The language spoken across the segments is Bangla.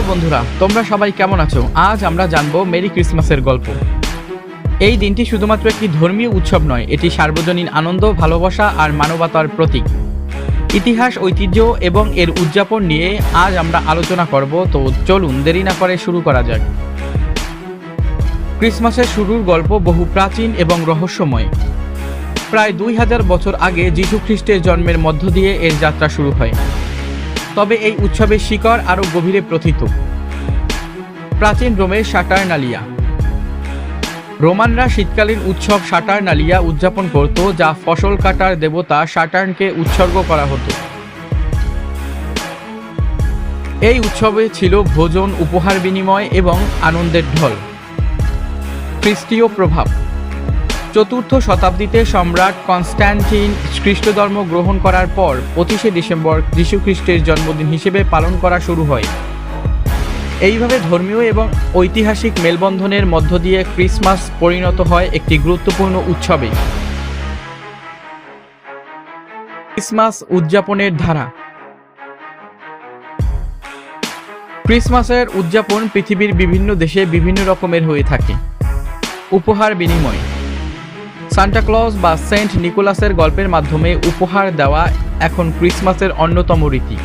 হ্যালো বন্ধুরা, তোমরা সবাই কেমন আছো? আজ আমরা জানব মেরি ক্রিসমাসের গল্প। এই দিনটি শুধুমাত্র একটি ধর্মীয় উৎসব নয়, এটি সার্বজনীন আনন্দ, ভালোবাসা আর মানবতার প্রতীক। ইতিহাস, ঐতিহ্য এবং এর উদযাপন নিয়ে আজ আমরা আলোচনা করব, তো চলুন দেরি না করে শুরু করা যাক। ক্রিসমাসের শুরুর গল্প বহু প্রাচীন এবং রহস্যময়। প্রায় দুই হাজার বছর আগে যীশু খ্রিস্টের জন্মের মধ্য দিয়ে এর যাত্রা শুরু হয়। তবে এই উৎসবের শিকড় আরও গভীরে প্রথিত। প্রাচীন রোমের সাটারনালিয়া। রোমানরা শীতকালীন উৎসব সাটারনালিয়া উদযাপন করত, যা ফসল কাটার দেবতা সাটার্নকে উৎসর্গ করা হতো। এই উৎসবে ছিল ভোজন, উপহার বিনিময় এবং আনন্দের ঢল। খ্রিস্টীয় প্রভাব। চতুর্থ শতাব্দীতে সম্রাট কনস্ট্যান্টিন খ্রিস্টধর্ম গ্রহণ করার পর পঁচিশে ডিসেম্বর যীশুখ্রিস্টের জন্মদিন হিসেবে পালন করা শুরু হয়। এইভাবে ধর্মীয় এবং ঐতিহাসিক মেলবন্ধনের মধ্য দিয়ে ক্রিসমাস পরিণত হয় একটি গুরুত্বপূর্ণ উৎসবে। ক্রিসমাস উদযাপনের ধারা। ক্রিসমাসের উদযাপন পৃথিবীর বিভিন্ন দেশে বিভিন্ন রকমের হয়ে থাকে। উপহার বিনিময়। সান্টাক্লজ বা সেন্ট নিকোলাসের গল্পের মাধ্যমে উপহার দেওয়া এখন ক্রিসমাসের অন্যতম রীতি।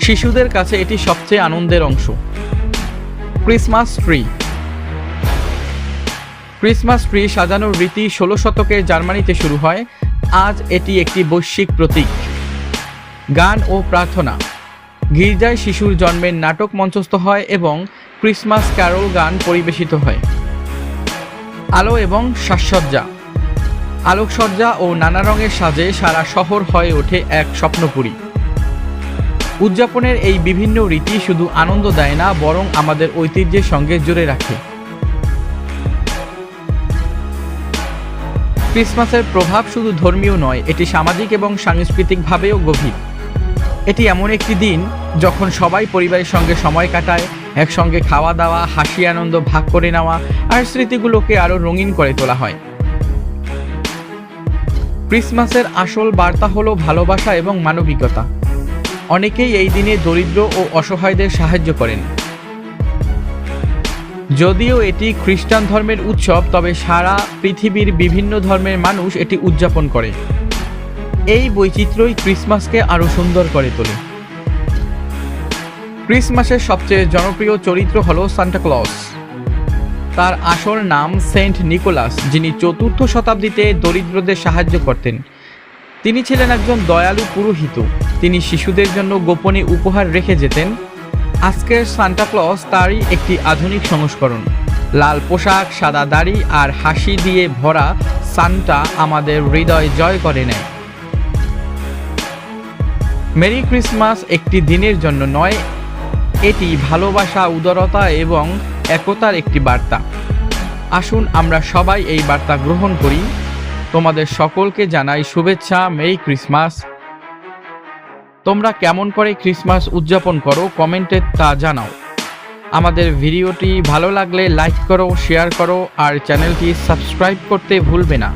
শিশুদের কাছে এটি সবচেয়ে আনন্দের অংশ। Christmas tree. ক্রিসমাস ট্রি সাজানোর রীতি ষোলো শতকের জার্মানিতে শুরু হয়। আজ এটি একটি বৈশ্বিক প্রতীক। গান ও প্রার্থনা। গির্জায় শিশুর জন্মের নাটক মঞ্চস্থ হয় এবং ক্রিসমাস ক্যারল গান পরিবেশিত হয়। আলো এবং সাজসজ্জা। আলোকসজ্জা ও নানা রঙের সাজে সারা শহর হয়ে ওঠে এক স্বপ্নপুরী। উদযাপনের এই বিভিন্ন রীতি শুধু আনন্দ দেয় না, বরং আমাদের ঐতিহ্যের সঙ্গে জুড়ে রাখে। ক্রিসমাসের প্রভাব শুধু ধর্মীয় নয়, এটি সামাজিক এবং সাংস্কৃতিকভাবেও গভীর। এটি এমন একটি দিন যখন সবাই পরিবারের সঙ্গে সময় কাটায়, একসঙ্গে খাওয়া দাওয়া, হাসি আনন্দ ভাগ করে নেওয়া আর স্মৃতিগুলোকে আরও রঙিন করে তোলা হয়। ক্রিসমাসের আসল বার্তা হলো ভালোবাসা এবং মানবিকতা। অনেকেই এই দিনে দরিদ্র ও অসহায়দের সাহায্য করেন। যদিও এটি খ্রিস্টান ধর্মের উৎসব, তবে সারা পৃথিবীর বিভিন্ন ধর্মের মানুষ এটি উদযাপন করে। এই বৈচিত্র্যই ক্রিসমাসকে আরও সুন্দর করে তোলে। ক্রিসমাসের সবচেয়ে জনপ্রিয় চরিত্র হল সান্টাক্লজ তার আসল নাম সেন্ট নিকোলাস, যিনি চতুর্থ শতাব্দীতে দরিদ্রদের সাহায্য করতেন। তিনি ছিলেন একজন দয়ালু পুরোহিত। তিনি শিশুদের জন্য গোপনে উপহার রেখে যেতেন। আজকের সান্টাক্লস তারই একটি আধুনিক সংস্করণ। লাল পোশাক, সাদা দাড়ি আর হাসি দিয়ে ভরা সান্টা আমাদের হৃদয় জয় করে নেয়। মেরি ক্রিসমাস একটি দিনের জন্য নয়, এটি ভালোবাসা, উদারতা এবং একতার একটি বার্তা। আসুন আমরা সবাই এই বার্তা গ্রহণ করি। তোমাদের সকলকে জানাই শুভেচ্ছা, মেরি ক্রিসমাস। তোমরা কেমন করে ক্রিসমাস উদযাপন করো কমেন্টে তা জানাও। আমাদের ভিডিওটি ভালো লাগলে লাইক করো, শেয়ার করো, আর চ্যানেলটি সাবস্ক্রাইব করতে ভুলবে না।